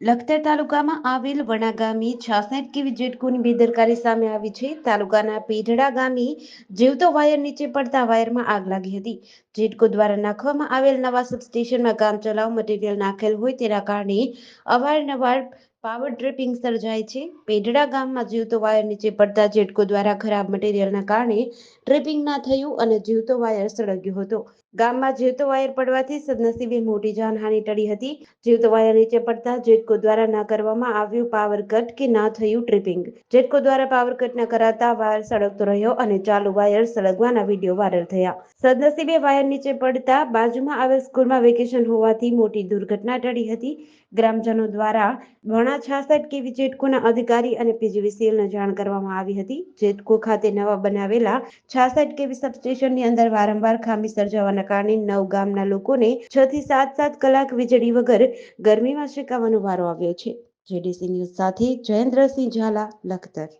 લખતર તાલુકામાં આવેલ વણા ગામી છાસઠ કેવી જેટકોની બેદરકારી સામે આવી છે. તાલુકાના પેઢડા ગામી જીવતો વાયર નીચે પડતા વાયરમાં આગ લાગી હતી. જેટકો દ્વારા નાખવામાં આવેલ નવા સબસ્ટેશનમાં કામ ચલાવ મટીરિયલ નાખેલ હોય તેના કારણે અવારનવાર પાવર ટ્રેપિંગ સર્જાય છે. પેઢડા ગામમાં જીવતો વાયર નીચે પડતા જેટકો દ્વારા ખરાબ મટીરીયલના કારણે ટ્રેપિંગ ના થયું અને જીવતો વાયર સળગ્યો હતો. ગામમાં જીવતો વાયર પડવાથી સદનસીબે મોટી જાનહાનિ ટળી હતી. જીવતો વાયર નીચે પડતા જેટકો દ્વારા ના કરવામાં આવ્યું પાવર કટ કે ના થયું ટ્રિપિંગ. જેટકો દ્વારા પાવર કટ ના કરાતા વાયર સળગતો રહ્યો અને ચાલુ વાયર સળગવાના વીડિયો વાયરલ થયા. સદનસીબે વાયર નીચે પડતા બાજુમાં આવેલ સ્કૂલમાં વેકેશન હોવાથી મોટી દુર્ઘટના ટળી હતી. ગ્રામજનો દ્વારા વણા છાસઠ કેવી જેટકોના અધિકારી અને પીજીવીસીએલને જાણ કરવામાં આવી હતી. જેટકો ખાતે નવા બનાવેલા છાસઠ કેવી સબસ્ટેશનની અંદર વારંવાર ખામી સર્જાવાના કારણે નવ ગામના લોકોને છ થી સાત સાત કલાક વીજળી વગર ગરમીમાં શેકાવાનો વારો આવ્યો છે. જેડીસી ન્યૂઝ સાથે જયેન્દ્રસિંહ ઝાલા, લખતર.